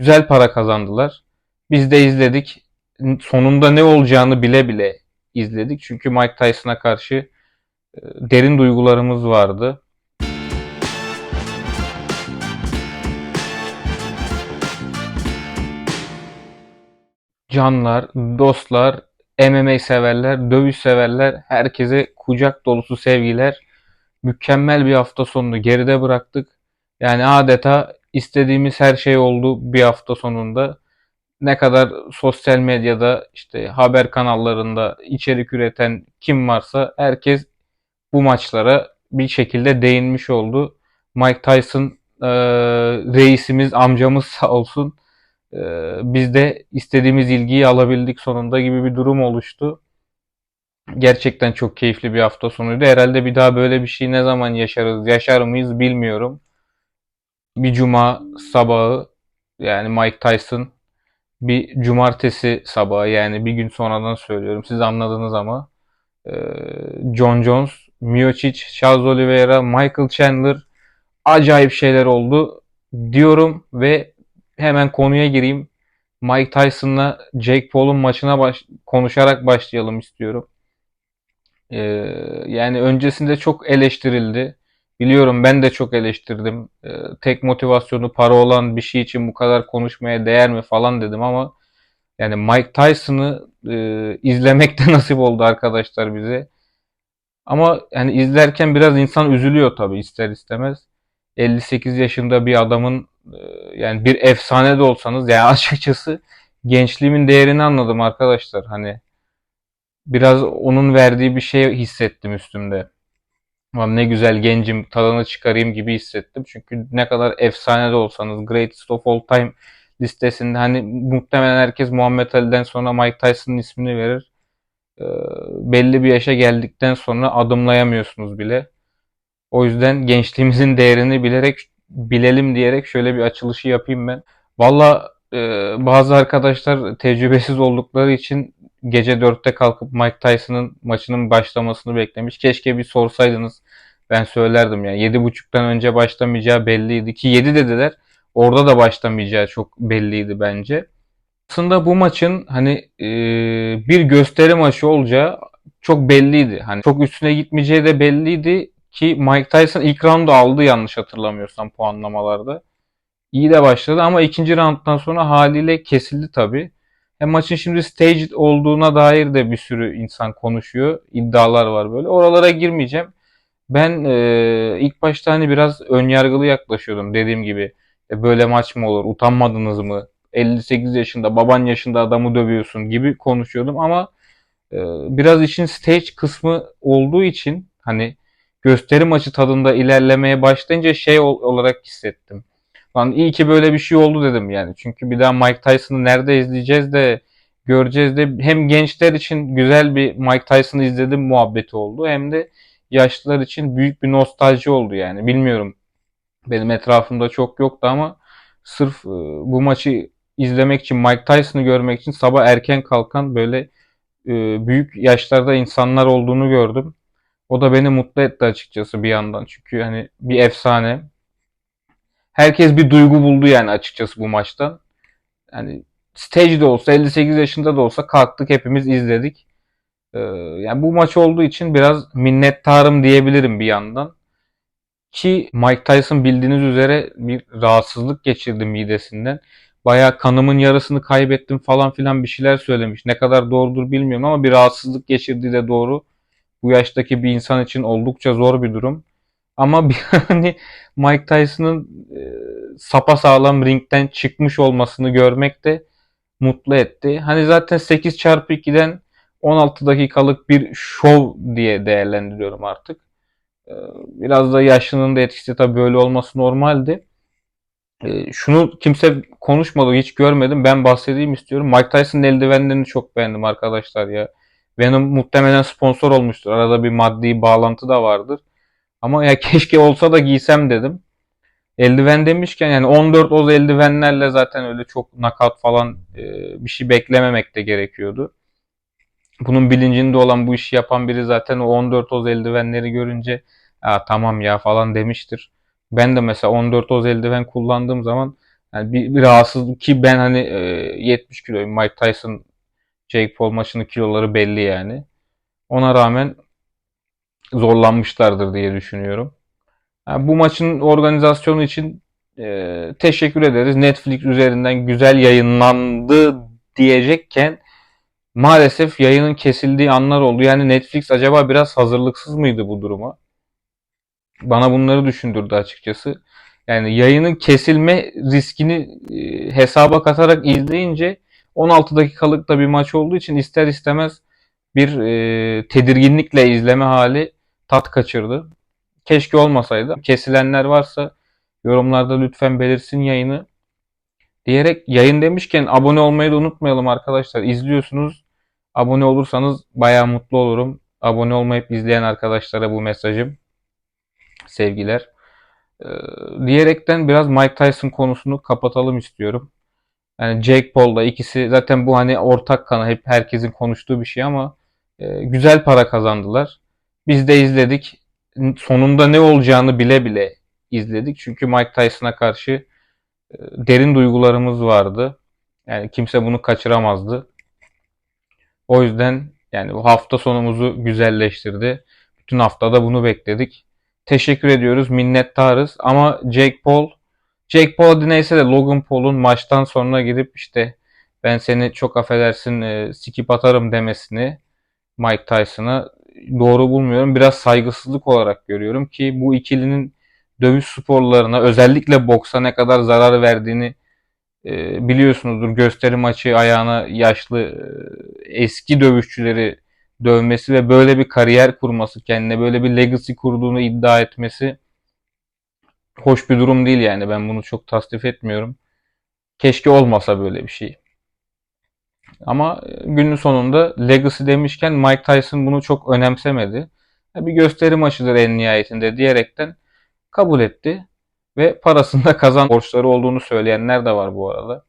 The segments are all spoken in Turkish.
Güzel para kazandılar. Biz de izledik. Sonunda ne olacağını bile bile izledik. Çünkü Mike Tyson'a karşı e, derin duygularımız vardı. Canlar, dostlar, MMA severler, dövüş severler, herkese kucak dolusu sevgiler. Mükemmel bir hafta sonunu geride bıraktık. Yani adeta istediğimiz her şey oldu bir hafta sonunda. Ne kadar sosyal medyada işte haber kanallarında içerik üreten kim varsa herkes bu maçlara bir şekilde değinmiş oldu. Mike Tyson e, reisimiz, amcamız sağ olsun. E, biz de istediğimiz ilgiyi alabildik sonunda gibi bir durum oluştu. Gerçekten çok keyifli bir hafta sonuydu. Herhalde bir daha böyle bir şey ne zaman yaşarız, yaşar mıyız bilmiyorum. Bir cuma sabahı yani Mike Tyson bir cumartesi sabahı yani bir gün sonradan söylüyorum. Siz anladınız ama e, John Jones, Miocic, Charles Oliveira, Michael Chandler acayip şeyler oldu diyorum ve hemen konuya gireyim. Mike Tyson'la Jake Paul'un maçına baş konuşarak başlayalım istiyorum. Ee, yani öncesinde çok eleştirildi. Biliyorum ben de çok eleştirdim. Ee, tek motivasyonu para olan bir şey için bu kadar konuşmaya değer mi falan dedim ama yani Mike Tyson'ı e, izlemek nasip oldu arkadaşlar bize. Ama yani izlerken biraz insan üzülüyor tabii ister istemez. 58 yaşında bir adamın e, yani bir efsane de olsanız yani açıkçası gençliğimin değerini anladım arkadaşlar. Hani biraz onun verdiği bir şey hissettim üstümde. Lan ne güzel gencim tadını çıkarayım gibi hissettim. Çünkü ne kadar efsane de olsanız Greatest of All Time listesinde hani muhtemelen herkes Muhammed Ali'den sonra Mike Tyson'ın ismini verir. Ee, belli bir yaşa geldikten sonra adımlayamıyorsunuz bile. O yüzden gençliğimizin değerini bilerek bilelim diyerek şöyle bir açılışı yapayım ben. Valla e, bazı arkadaşlar tecrübesiz oldukları için gece 4'te kalkıp Mike Tyson'ın maçının başlamasını beklemiş. Keşke bir sorsaydınız. Ben söylerdim yani. 7.30'dan önce başlamayacağı belliydi ki 7 dediler. Orada da başlamayacağı çok belliydi bence. Aslında bu maçın hani e, bir gösteri maçı olacağı çok belliydi. Hani çok üstüne gitmeyeceği de belliydi ki Mike Tyson ilk roundu aldı yanlış hatırlamıyorsam puanlamalarda. İyi de başladı ama ikinci rounddan sonra haliyle kesildi tabii. Hem maçın şimdi staged olduğuna dair de bir sürü insan konuşuyor. İddialar var böyle. Oralara girmeyeceğim. Ben e, ilk başta hani biraz önyargılı yaklaşıyordum dediğim gibi. E, böyle maç mı olur? Utanmadınız mı? 58 yaşında, baban yaşında adamı dövüyorsun gibi konuşuyordum ama e, biraz işin stage kısmı olduğu için hani gösteri maçı tadında ilerlemeye başlayınca şey olarak hissettim. Lan iyi ki böyle bir şey oldu dedim yani. Çünkü bir daha Mike Tyson'ı nerede izleyeceğiz de göreceğiz de hem gençler için güzel bir Mike Tyson'ı izledim muhabbeti oldu hem de yaşlılar için büyük bir nostalji oldu yani. Bilmiyorum. Benim etrafımda çok yoktu ama sırf e, bu maçı izlemek için Mike Tyson'ı görmek için sabah erken kalkan böyle e, büyük yaşlarda insanlar olduğunu gördüm. O da beni mutlu etti açıkçası bir yandan. Çünkü hani bir efsane herkes bir duygu buldu yani açıkçası bu maçtan. Yani stage de olsa 58 yaşında da olsa kalktık hepimiz izledik. Ee, yani bu maç olduğu için biraz minnettarım diyebilirim bir yandan. Ki Mike Tyson bildiğiniz üzere bir rahatsızlık geçirdi midesinden. Baya kanımın yarısını kaybettim falan filan bir şeyler söylemiş. Ne kadar doğrudur bilmiyorum ama bir rahatsızlık geçirdiği de doğru. Bu yaştaki bir insan için oldukça zor bir durum. Ama bir hani Mike Tyson'ın e, sapa sağlam ringden çıkmış olmasını görmek de mutlu etti. Hani zaten 8 çarpı 2'den 16 dakikalık bir şov diye değerlendiriyorum artık. E, biraz da yaşlının da etkisi tabii böyle olması normaldi. E, şunu kimse konuşmadı, hiç görmedim. Ben bahsedeyim istiyorum. Mike Tyson'ın eldivenlerini çok beğendim arkadaşlar ya. Venom muhtemelen sponsor olmuştur. Arada bir maddi bağlantı da vardır. Ama ya keşke olsa da giysem dedim. Eldiven demişken yani 14 oz eldivenlerle zaten öyle çok nakat falan e, bir şey beklememek de gerekiyordu. Bunun bilincinde olan bu işi yapan biri zaten o 14 oz eldivenleri görünce ya tamam ya falan demiştir. Ben de mesela 14 oz eldiven kullandığım zaman Yani bir, bir rahatsızlık ki ben hani e, 70 kiloyum. Mike Tyson Jake Paul maçının kiloları belli yani. Ona rağmen zorlanmışlardır diye düşünüyorum. Yani bu maçın organizasyonu için e, teşekkür ederiz. Netflix üzerinden güzel yayınlandı diyecekken maalesef yayının kesildiği anlar oldu. Yani Netflix acaba biraz hazırlıksız mıydı bu duruma? Bana bunları düşündürdü açıkçası. Yani yayının kesilme riskini e, hesaba katarak izleyince 16 dakikalık da bir maç olduğu için ister istemez bir e, tedirginlikle izleme hali tat kaçırdı. Keşke olmasaydı. Kesilenler varsa yorumlarda lütfen belirsin yayını. Diyerek yayın demişken abone olmayı da unutmayalım arkadaşlar. İzliyorsunuz. Abone olursanız bayağı mutlu olurum. Abone olmayıp izleyen arkadaşlara bu mesajım. Sevgiler. Ee, diyerekten biraz Mike Tyson konusunu kapatalım istiyorum. Yani Jake Paul'la ikisi zaten bu hani ortak kanı hep herkesin konuştuğu bir şey ama e, güzel para kazandılar. Biz de izledik. Sonunda ne olacağını bile bile izledik. Çünkü Mike Tyson'a karşı derin duygularımız vardı. Yani kimse bunu kaçıramazdı. O yüzden yani bu hafta sonumuzu güzelleştirdi. Bütün haftada bunu bekledik. Teşekkür ediyoruz, minnettarız. Ama Jake Paul, Jake Paul neyse de Logan Paul'un maçtan sonra gidip işte ben seni çok affedersin e, sikip atarım demesini Mike Tyson'a doğru bulmuyorum. Biraz saygısızlık olarak görüyorum ki bu ikilinin dövüş sporlarına özellikle boksa ne kadar zarar verdiğini e, biliyorsunuzdur. Gösteri maçı ayağına yaşlı e, eski dövüşçüleri dövmesi ve böyle bir kariyer kurması, kendine böyle bir legacy kurduğunu iddia etmesi hoş bir durum değil yani. Ben bunu çok tasdif etmiyorum. Keşke olmasa böyle bir şey. Ama e, günün sonunda legacy demişken Mike Tyson bunu çok önemsemedi. Bir gösteri maçıdır en nihayetinde diyerekten kabul etti ve parasında kazan borçları olduğunu söyleyenler de var bu arada.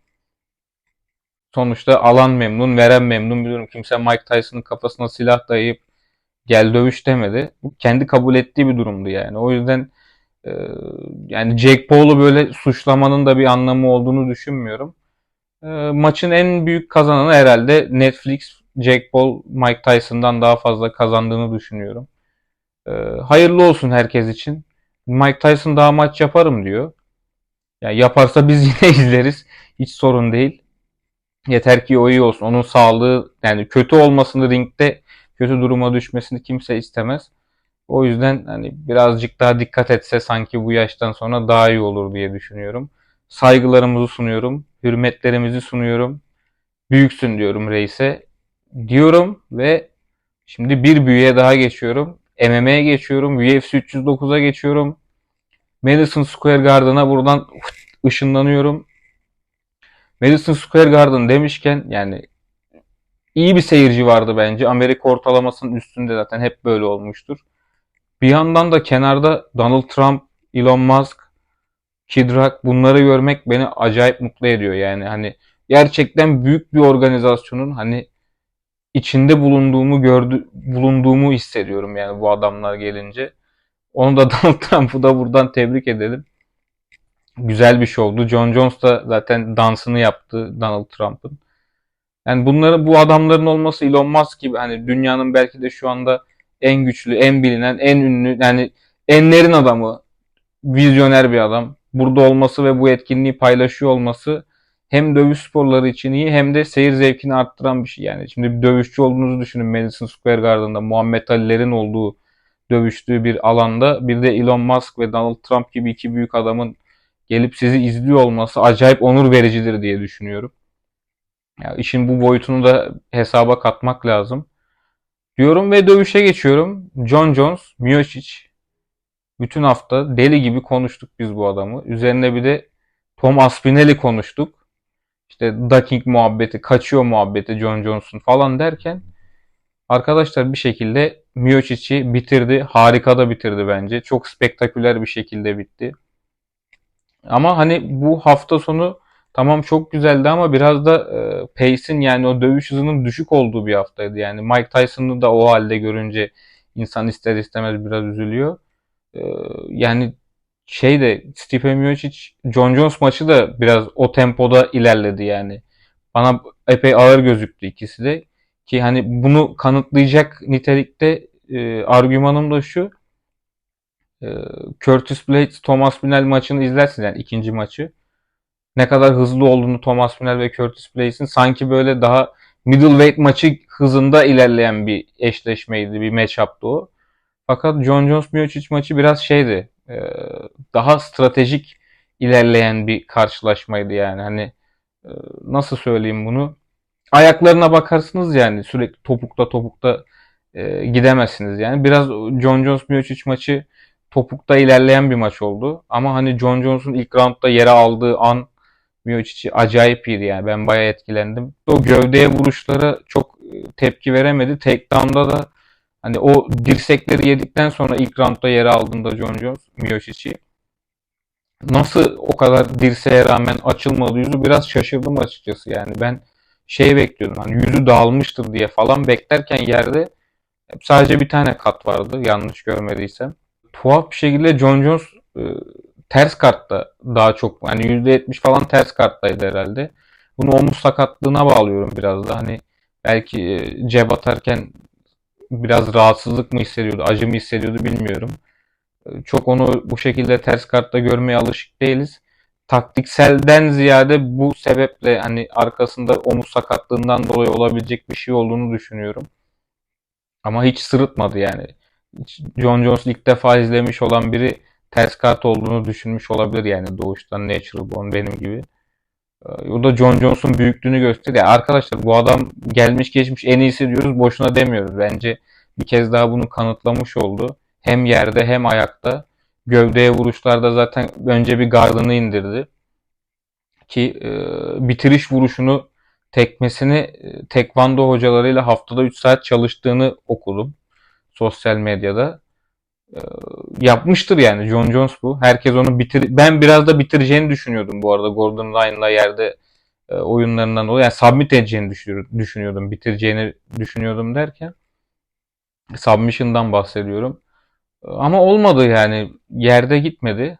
Sonuçta alan memnun, veren memnun biliyorum. Kimse Mike Tyson'ın kafasına silah dayayıp gel dövüş demedi. Bu kendi kabul ettiği bir durumdu yani. O yüzden e, yani Jake Paul'u böyle suçlamanın da bir anlamı olduğunu düşünmüyorum. E, maçın en büyük kazananı herhalde Netflix. Jake Paul Mike Tyson'dan daha fazla kazandığını düşünüyorum. E, hayırlı olsun herkes için. Mike Tyson daha maç yaparım diyor. Yani yaparsa biz yine izleriz. Hiç sorun değil. Yeter ki o iyi olsun. Onun sağlığı yani kötü olmasını ringde kötü duruma düşmesini kimse istemez. O yüzden hani birazcık daha dikkat etse sanki bu yaştan sonra daha iyi olur diye düşünüyorum. Saygılarımızı sunuyorum. Hürmetlerimizi sunuyorum. Büyüksün diyorum reise. Diyorum ve şimdi bir büyüye daha geçiyorum. MMA'ye geçiyorum. UFC 309'a geçiyorum. Madison Square Garden'a buradan ışınlanıyorum. Madison Square Garden demişken yani iyi bir seyirci vardı bence. Amerika ortalamasının üstünde zaten hep böyle olmuştur. Bir yandan da kenarda Donald Trump, Elon Musk, Kid Rock bunları görmek beni acayip mutlu ediyor. Yani hani gerçekten büyük bir organizasyonun hani içinde bulunduğumu gördü bulunduğumu hissediyorum yani bu adamlar gelince. Onu da Donald Trump'ı da buradan tebrik edelim. Güzel bir şey oldu. John Jones da zaten dansını yaptı Donald Trump'ın. Yani bunları bu adamların olması Elon Musk gibi hani dünyanın belki de şu anda en güçlü, en bilinen, en ünlü yani enlerin adamı, vizyoner bir adam. Burada olması ve bu etkinliği paylaşıyor olması hem dövüş sporları için iyi hem de seyir zevkini arttıran bir şey yani. Şimdi bir dövüşçü olduğunuzu düşünün Madison Square Garden'da Muhammed Ali'lerin olduğu dövüştüğü bir alanda bir de Elon Musk ve Donald Trump gibi iki büyük adamın gelip sizi izliyor olması acayip onur vericidir diye düşünüyorum. Ya işin bu boyutunu da hesaba katmak lazım. Diyorum ve dövüşe geçiyorum. John Jones, Miocic. Bütün hafta deli gibi konuştuk biz bu adamı. Üzerine bir de Tom Aspinelli konuştuk işte ducking muhabbeti, kaçıyor muhabbeti John Johnson falan derken arkadaşlar bir şekilde Miocic'i bitirdi. Harika da bitirdi bence. Çok spektaküler bir şekilde bitti. Ama hani bu hafta sonu tamam çok güzeldi ama biraz da e, pace'in yani o dövüş hızının düşük olduğu bir haftaydı. Yani Mike Tyson'ı da o halde görünce insan ister istemez biraz üzülüyor. E, yani şey de Stipe Miocic John Jones maçı da biraz o tempoda ilerledi yani. Bana epey ağır gözüktü ikisi de. Ki hani bunu kanıtlayacak nitelikte e, argümanım da şu. E, Curtis Blades Thomas Pinel maçını izlersin yani ikinci maçı. Ne kadar hızlı olduğunu Thomas Pinel ve Curtis Blades'in sanki böyle daha middleweight maçı hızında ilerleyen bir eşleşmeydi, bir matchup'tı o. Fakat John Jones Miocic maçı biraz şeydi. E, daha stratejik ilerleyen bir karşılaşmaydı yani. Hani e, nasıl söyleyeyim bunu? Ayaklarına bakarsınız yani sürekli topukta topukta e, gidemezsiniz yani. Biraz John Jones Miocic maçı topukta ilerleyen bir maç oldu. Ama hani John Jones'un ilk roundda yere aldığı an Miocic'i acayip iyiydi yani. Ben bayağı etkilendim. O gövdeye vuruşlara çok tepki veremedi. Takedown'da da hani o dirsekleri yedikten sonra ilk roundda yere aldığında John Jones Miocic'i nasıl o kadar dirseğe rağmen açılmadı yüzü biraz şaşırdım açıkçası yani. Ben şey bekliyordum hani yüzü dağılmıştır diye falan beklerken yerde sadece bir tane kat vardı yanlış görmediysem. Tuhaf bir şekilde John Jones e, ters kartta daha çok hani %70 falan ters karttaydı herhalde. Bunu omuz sakatlığına bağlıyorum biraz da. Hani belki e, cep atarken biraz rahatsızlık mı hissediyordu, acı mı hissediyordu bilmiyorum. E, Çok onu bu şekilde ters kartta görmeye alışık değiliz. Taktikselden ziyade bu sebeple hani arkasında omuz sakatlığından dolayı olabilecek bir şey olduğunu düşünüyorum. Ama hiç sırıtmadı yani. John Jones ilk defa izlemiş olan biri ters kart olduğunu düşünmüş olabilir yani doğuştan natural born benim gibi. Ee, O da John Jones'un büyüklüğünü gösteriyor. Arkadaşlar bu adam gelmiş geçmiş en iyisi diyoruz boşuna demiyoruz. Bence bir kez daha bunu kanıtlamış oldu. Hem yerde hem ayakta. Gövdeye vuruşlarda zaten önce bir gardını indirdi. Ki e, bitiriş vuruşunu tekmesini e, tekvando hocalarıyla haftada 3 saat çalıştığını okudum sosyal medyada. E, yapmıştır yani John Jones bu. Herkes onu bitir ben biraz da bitireceğini düşünüyordum bu arada Gordon Ryan'la yerde e, oyunlarından dolayı. Yani submit edeceğini düşünüyordum. Bitireceğini düşünüyordum derken submission'dan bahsediyorum. Ama olmadı yani. Yerde gitmedi.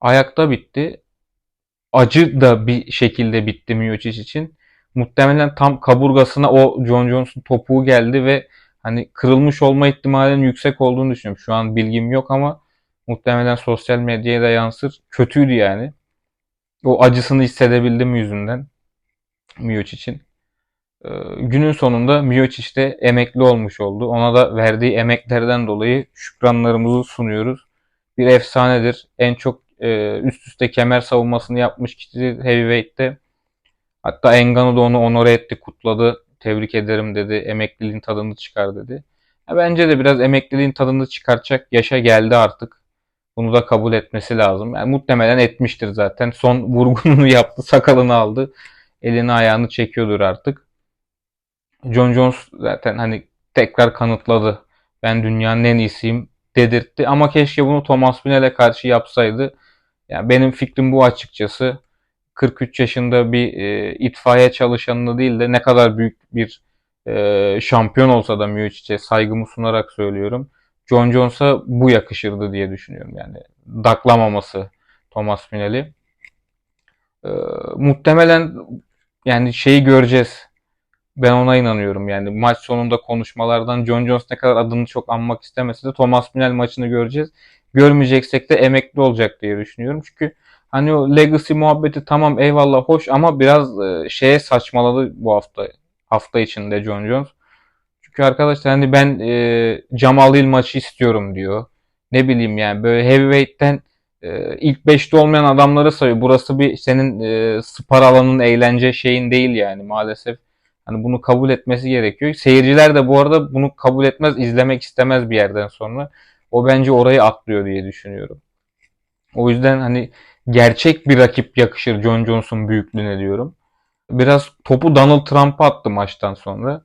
Ayakta bitti. Acı da bir şekilde bitti Miocic için. Muhtemelen tam kaburgasına o John Jones'un topuğu geldi ve hani kırılmış olma ihtimalinin yüksek olduğunu düşünüyorum. Şu an bilgim yok ama muhtemelen sosyal medyaya da yansır. Kötüydü yani. O acısını hissedebildim yüzünden Miocic'in. Ee, günün sonunda Miocic de emekli olmuş oldu. Ona da verdiği emeklerden dolayı şükranlarımızı sunuyoruz. Bir efsanedir. En çok e, üst üste kemer savunmasını yapmış kişi Heavyweight'te. Hatta Ngannou da onu onore etti, kutladı. Tebrik ederim dedi. Emekliliğin tadını çıkar dedi. Ya bence de biraz emekliliğin tadını çıkaracak yaşa geldi artık. Bunu da kabul etmesi lazım. Yani muhtemelen etmiştir zaten. Son vurgununu yaptı, sakalını aldı. Elini ayağını çekiyordur artık. John Jones zaten hani tekrar kanıtladı. Ben dünyanın en iyisiyim dedirtti. Ama keşke bunu Thomas Pinel'e karşı yapsaydı. Yani benim fikrim bu açıkçası. 43 yaşında bir e, itfaiye çalışanını değil de ne kadar büyük bir e, şampiyon olsa da Miocic'e saygımı sunarak söylüyorum. John Jones'a bu yakışırdı diye düşünüyorum yani. Daklamaması Thomas Pinel'i. E, muhtemelen yani şeyi göreceğiz. Ben ona inanıyorum yani. Maç sonunda konuşmalardan John Jones ne kadar adını çok anmak istemese de Thomas Pinel maçını göreceğiz. Görmeyeceksek de emekli olacak diye düşünüyorum. Çünkü hani o legacy muhabbeti tamam eyvallah hoş ama biraz e, şeye saçmaladı bu hafta hafta içinde John Jones. Çünkü arkadaşlar hani ben e, Jamal Hill maçı istiyorum diyor. Ne bileyim yani böyle heavyweight'ten e, ilk beşte olmayan adamları sayıyor. Burası bir senin e, spar alanın eğlence şeyin değil yani maalesef. Hani bunu kabul etmesi gerekiyor. Seyirciler de bu arada bunu kabul etmez, izlemek istemez bir yerden sonra. O bence orayı atlıyor diye düşünüyorum. O yüzden hani gerçek bir rakip yakışır John Jones'un büyüklüğüne diyorum. Biraz topu Donald Trump'a attı maçtan sonra.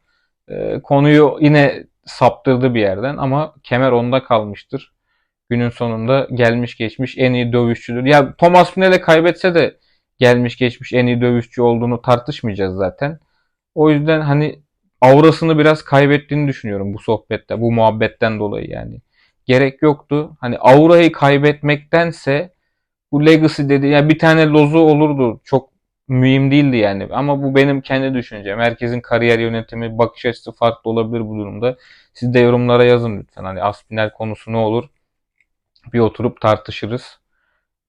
Ee, konuyu yine saptırdı bir yerden ama kemer onda kalmıştır. Günün sonunda gelmiş geçmiş en iyi dövüşçüdür. Ya Thomas Pinel'e kaybetse de gelmiş geçmiş en iyi dövüşçü olduğunu tartışmayacağız zaten. O yüzden hani aurasını biraz kaybettiğini düşünüyorum bu sohbette, bu muhabbetten dolayı yani. gerek yoktu. Hani aurayı kaybetmektense bu legacy dedi ya bir tane lozu olurdu. Çok mühim değildi yani. Ama bu benim kendi düşüncem. Herkesin kariyer yönetimi, bakış açısı farklı olabilir bu durumda. Siz de yorumlara yazın lütfen. Hani Aspinall konusu ne olur? Bir oturup tartışırız.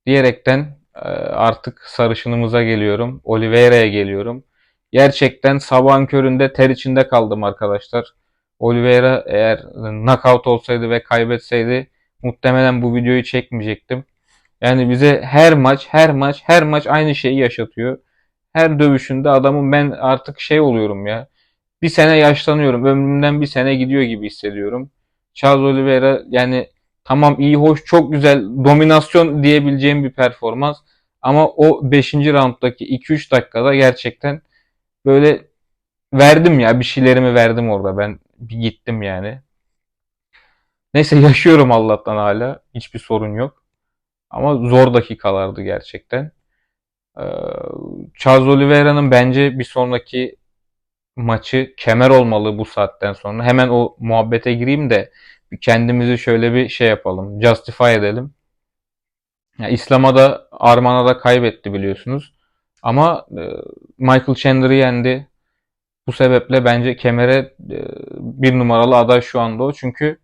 Diyerekten e, artık sarışınımıza geliyorum. Oliveira'ya geliyorum. Gerçekten sabahın köründe ter içinde kaldım arkadaşlar. Oliveira eğer knockout olsaydı ve kaybetseydi muhtemelen bu videoyu çekmeyecektim. Yani bize her maç, her maç, her maç aynı şeyi yaşatıyor. Her dövüşünde adamın ben artık şey oluyorum ya. Bir sene yaşlanıyorum. Ömrümden bir sene gidiyor gibi hissediyorum. Charles Oliveira yani tamam iyi hoş çok güzel dominasyon diyebileceğim bir performans. Ama o 5. rounddaki 2-3 dakikada gerçekten böyle verdim ya bir şeylerimi verdim orada. Ben bir gittim yani. Neyse yaşıyorum Allah'tan hala. Hiçbir sorun yok. Ama zor dakikalardı gerçekten. Ee, Charles Oliveira'nın bence bir sonraki maçı kemer olmalı bu saatten sonra. Hemen o muhabbete gireyim de kendimizi şöyle bir şey yapalım. Justify edelim. Yani İslam'a da Arman'a da kaybetti biliyorsunuz. Ama e, Michael Chandler'ı yendi. Bu sebeple bence kemere e, bir numaralı aday şu anda o. Çünkü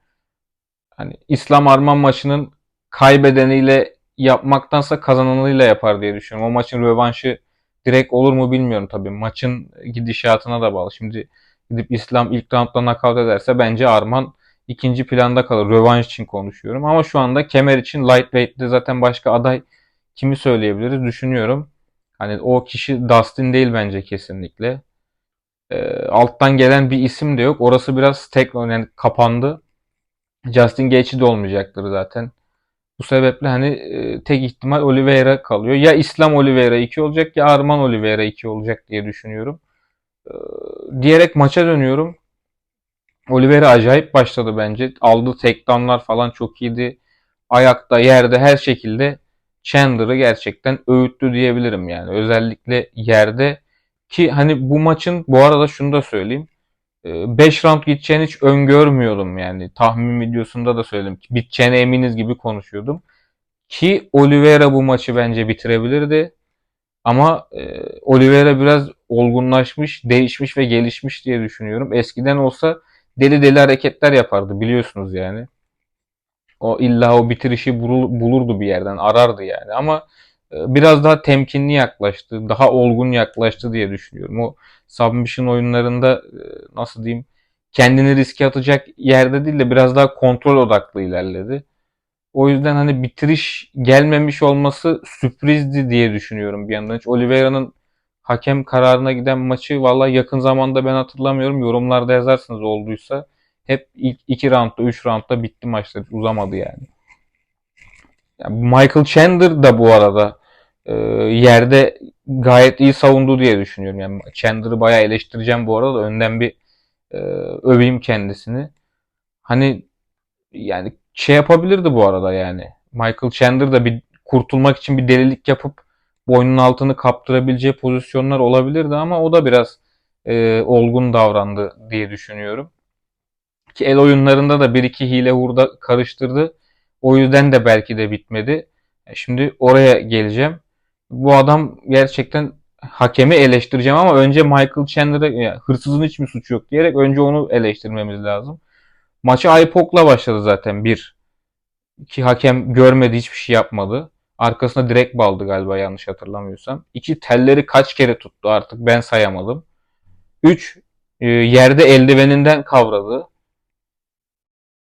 hani İslam Arman maçının kaybedeniyle yapmaktansa kazananıyla yapar diye düşünüyorum. O maçın rövanşı direkt olur mu bilmiyorum tabii. Maçın gidişatına da bağlı. Şimdi gidip İslam ilk roundda knockout ederse bence Arman ikinci planda kalır. Rövanş için konuşuyorum. Ama şu anda kemer için lightweight'te zaten başka aday kimi söyleyebiliriz düşünüyorum. Hani o kişi Dustin değil bence kesinlikle. E, alttan gelen bir isim de yok. Orası biraz tek yani kapandı. Justin Gaethje de olmayacaktır zaten. Bu sebeple hani e, tek ihtimal Oliveira kalıyor. Ya İslam Oliveira 2 olacak ya Arman Oliveira 2 olacak diye düşünüyorum. E, diyerek maça dönüyorum. Oliveira acayip başladı bence. Aldığı takedownlar falan çok iyiydi. Ayakta, yerde her şekilde Chandler'ı gerçekten öğüttü diyebilirim yani. Özellikle yerde ki hani bu maçın bu arada şunu da söyleyeyim. 5 round gideceğini hiç öngörmüyordum yani. Tahmin videosunda da söyledim. Biteceğine eminiz gibi konuşuyordum. Ki Oliveira bu maçı bence bitirebilirdi. Ama e, Oliveira biraz olgunlaşmış, değişmiş ve gelişmiş diye düşünüyorum. Eskiden olsa deli deli hareketler yapardı biliyorsunuz yani. O illa o bitirişi bulurdu bir yerden, arardı yani. Ama biraz daha temkinli yaklaştı, daha olgun yaklaştı diye düşünüyorum. O submission oyunlarında e, nasıl diyeyim kendini riske atacak yerde değil de biraz daha kontrol odaklı ilerledi. O yüzden hani bitiriş gelmemiş olması sürprizdi diye düşünüyorum bir yandan. Hiç Oliveira'nın hakem kararına giden maçı valla yakın zamanda ben hatırlamıyorum. Yorumlarda yazarsınız olduysa. Hep ilk 2 roundda 3 roundda bitti maçlar. Uzamadı yani. yani. Michael Chandler da bu arada e, yerde gayet iyi savundu diye düşünüyorum. Yani Chandler'ı bayağı eleştireceğim bu arada. Önden bir e, öveyim kendisini. Hani yani şey yapabilirdi bu arada yani. Michael Chandler da bir kurtulmak için bir delilik yapıp boynun altını kaptırabileceği pozisyonlar olabilirdi ama o da biraz e, olgun davrandı diye düşünüyorum. Ki el oyunlarında da bir iki hile hurda karıştırdı. O yüzden de belki de bitmedi. E, şimdi oraya geleceğim. Bu adam gerçekten hakemi eleştireceğim ama önce Michael Chandler'a yani hırsızın hiç mi suçu yok diyerek önce onu eleştirmemiz lazım. Maçı Aypok'la başladı zaten bir. Ki hakem görmedi hiçbir şey yapmadı. Arkasına direkt baldı galiba yanlış hatırlamıyorsam. İki telleri kaç kere tuttu artık ben sayamadım. Üç e, yerde eldiveninden kavradı.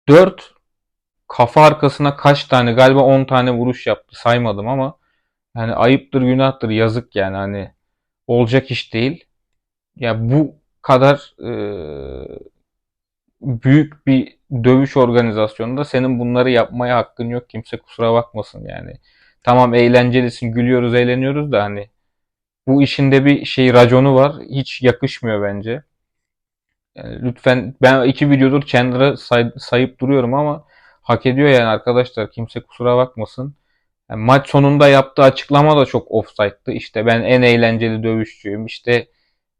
Dört kafa arkasına kaç tane galiba 10 tane vuruş yaptı saymadım ama yani ayıptır günahtır yazık yani hani olacak iş değil. Ya bu kadar e, büyük bir dövüş organizasyonunda senin bunları yapmaya hakkın yok. Kimse kusura bakmasın yani. Tamam eğlencelisin, gülüyoruz, eğleniyoruz da hani bu işinde bir şey raconu var. Hiç yakışmıyor bence. Yani lütfen ben iki videodur Chandler'ı say, sayıp duruyorum ama hak ediyor yani arkadaşlar. Kimse kusura bakmasın. Yani maç sonunda yaptığı açıklama da çok offside'dı. İşte ben en eğlenceli dövüşçüyüm. İşte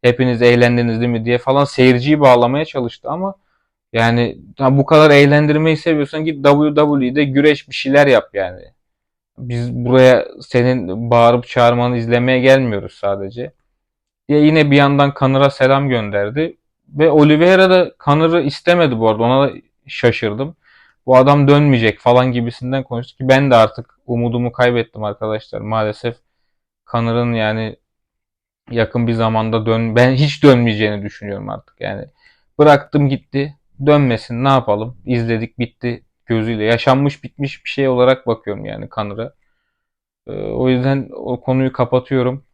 hepiniz eğlendiniz değil mi diye falan seyirciyi bağlamaya çalıştı ama Yani bu kadar eğlendirmeyi seviyorsan git WWE'de güreş bir şeyler yap yani. Biz buraya senin bağırıp çağırmanı izlemeye gelmiyoruz sadece. Diye yine bir yandan Connor'a selam gönderdi. Ve Oliveira da Connor'ı istemedi bu arada. Ona da şaşırdım. Bu adam dönmeyecek falan gibisinden konuştu ki ben de artık umudumu kaybettim arkadaşlar. Maalesef Connor'ın yani yakın bir zamanda dön ben hiç dönmeyeceğini düşünüyorum artık. Yani bıraktım gitti. Dönmesin ne yapalım? İzledik bitti gözüyle. Yaşanmış bitmiş bir şey olarak bakıyorum yani Connor'a. Ee, o yüzden o konuyu kapatıyorum.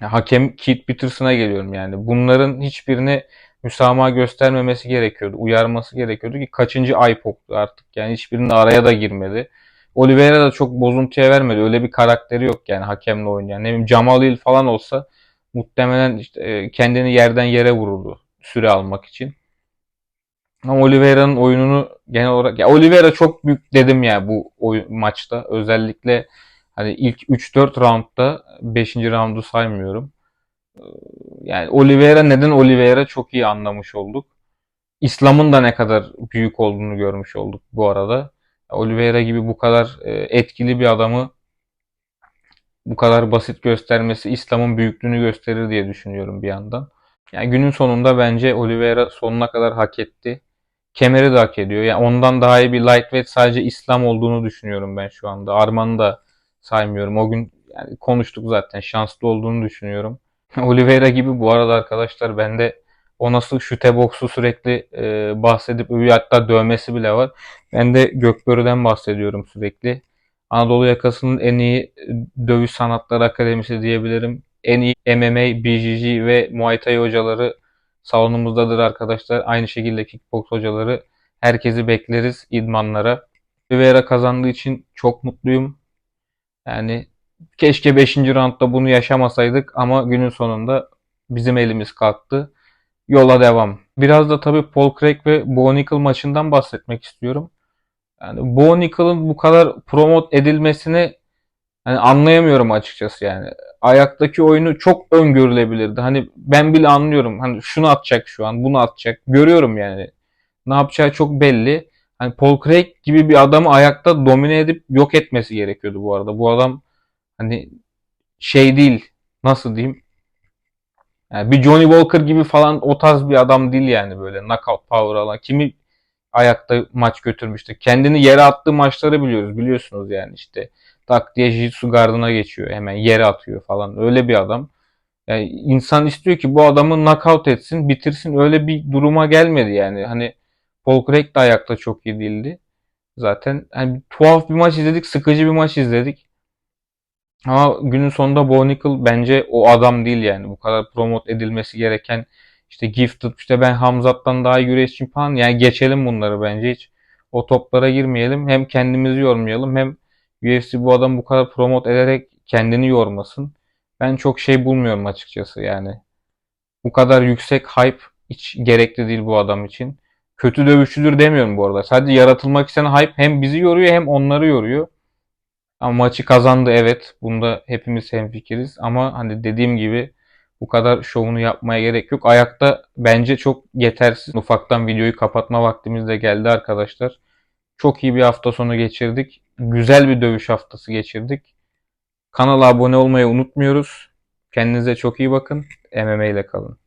Hakem Keith Peterson'a geliyorum yani. Bunların hiçbirine müsamaha göstermemesi gerekiyordu. Uyarması gerekiyordu ki kaçıncı ay poktu artık. Yani hiçbirinin araya da girmedi. Oliveira da çok bozuntuya vermedi. Öyle bir karakteri yok yani hakemle oynayan. Ne bileyim Jamal Hill falan olsa muhtemelen işte e, kendini yerden yere vururdu süre almak için. Ama Oliveira'nın oyununu genel olarak ya Oliveira çok büyük dedim ya bu oyun, maçta. Özellikle hani ilk 3-4 roundda 5. roundu saymıyorum. Yani Oliveira neden Oliveira çok iyi anlamış olduk. İslam'ın da ne kadar büyük olduğunu görmüş olduk bu arada. Oliveira gibi bu kadar e, etkili bir adamı bu kadar basit göstermesi İslam'ın büyüklüğünü gösterir diye düşünüyorum bir yandan. Yani günün sonunda bence Oliveira sonuna kadar hak etti. Kemeri de hak ediyor. Yani ondan daha iyi bir lightweight sadece İslam olduğunu düşünüyorum ben şu anda. Arman'ı da saymıyorum. O gün yani konuştuk zaten. Şanslı olduğunu düşünüyorum. Oliveira gibi bu arada arkadaşlar bende o nasıl şüte boksu sürekli e, bahsedip övüyor. Hatta dövmesi bile var. Ben de Gökbörü'den bahsediyorum sürekli. Anadolu yakasının en iyi dövüş sanatları akademisi diyebilirim. En iyi MMA, BJJ ve Muay Thai hocaları salonumuzdadır arkadaşlar. Aynı şekilde kickbox hocaları. Herkesi bekleriz idmanlara. Oliveira kazandığı için çok mutluyum. Yani keşke 5. roundda bunu yaşamasaydık ama günün sonunda bizim elimiz kalktı. Yola devam. Biraz da tabii Paul Craig ve Bo Nickel maçından bahsetmek istiyorum. Yani Bo Nickel'ın bu kadar promote edilmesini hani anlayamıyorum açıkçası yani. Ayaktaki oyunu çok öngörülebilirdi. Hani ben bile anlıyorum. Hani şunu atacak şu an, bunu atacak. Görüyorum yani. Ne yapacağı çok belli. Hani Paul Craig gibi bir adamı ayakta domine edip yok etmesi gerekiyordu bu arada. Bu adam hani şey değil. Nasıl diyeyim? Yani bir Johnny Walker gibi falan o tarz bir adam değil yani böyle knockout power alan. Kimi ayakta maç götürmüştü. Kendini yere attığı maçları biliyoruz. Biliyorsunuz yani işte tak diye Jitsu gardına geçiyor. Hemen yere atıyor falan. Öyle bir adam. Yani insan istiyor ki bu adamı knockout etsin, bitirsin. Öyle bir duruma gelmedi yani. Hani Paul Craig de ayakta çok iyi değildi. Zaten hani tuhaf bir maç izledik, sıkıcı bir maç izledik. Ama günün sonunda Bo bence o adam değil yani. Bu kadar promote edilmesi gereken işte Gifted işte ben Hamzat'tan daha iyi güreşçiyim falan. Yani geçelim bunları bence hiç. O toplara girmeyelim. Hem kendimizi yormayalım hem UFC bu adam bu kadar promote ederek kendini yormasın. Ben çok şey bulmuyorum açıkçası yani. Bu kadar yüksek hype hiç gerekli değil bu adam için. Kötü dövüşçüdür demiyorum bu arada. Sadece yaratılmak istenen hype hem bizi yoruyor hem onları yoruyor. Ama maçı kazandı evet. Bunda hepimiz hemfikiriz. Ama hani dediğim gibi bu kadar şovunu yapmaya gerek yok. Ayakta bence çok yetersiz. Ufaktan videoyu kapatma vaktimiz de geldi arkadaşlar. Çok iyi bir hafta sonu geçirdik. Güzel bir dövüş haftası geçirdik. Kanala abone olmayı unutmuyoruz. Kendinize çok iyi bakın. MMA ile kalın.